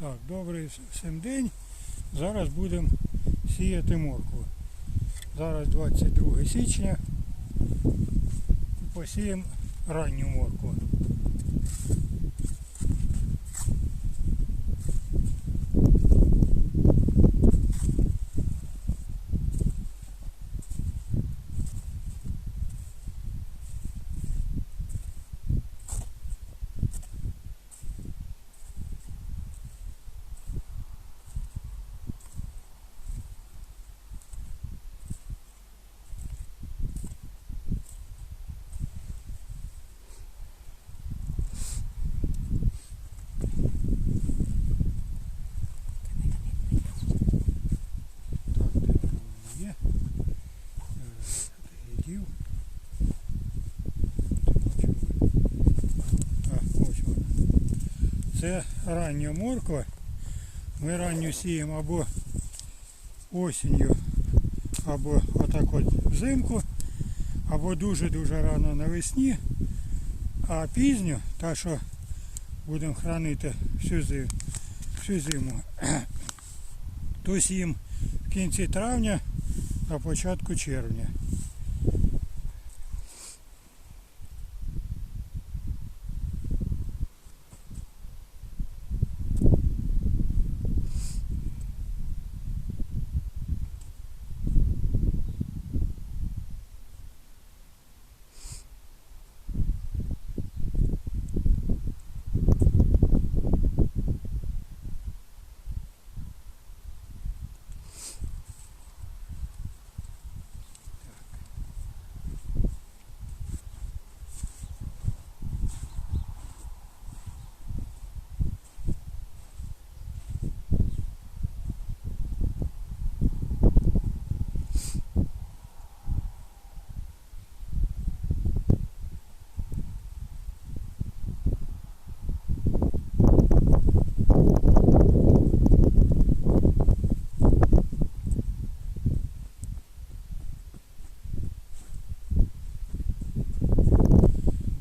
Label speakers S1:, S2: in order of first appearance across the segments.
S1: Так, добрий всім день. Зараз будемо сіяти моркву. Зараз 22 січня. Посіємо ранню моркву. Так, де воно в мене є? Зараз я дів. Так, ось вона. Це рання морква. Ми ранню сіємо або осінню, або отак от взимку, або дуже-дуже рано навесні, а пізню, та що будемо хранити всю зиму, всю зиму то сіємо в кінці травня, на початку червня.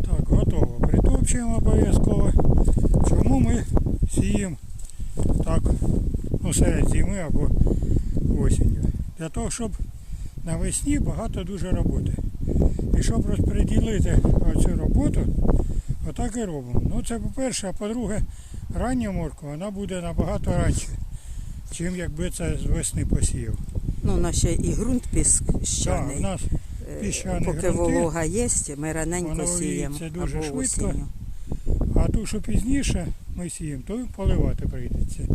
S1: Так, готово. Притопчуємо обов'язково. Чому ми сіємо так ну, серед зими або осінню? Для того, щоб навесні багато дуже роботи. І щоб розподілити цю роботу, отак і робимо. Ну це по-перше, а по-друге, рання морква вона буде набагато раніше, чим якби це з весни посіяв.
S2: Ну, у нас ще і ґрунт піщаний.
S1: у нас
S2: Е,
S1: піщані
S2: Поки
S1: ґрунти.
S2: волога є, ми раненько сіємо
S1: віється дуже
S2: або
S1: швидко.
S2: осінню.
S1: А ту, що пізніше ми сіємо, то поливати прийдеться.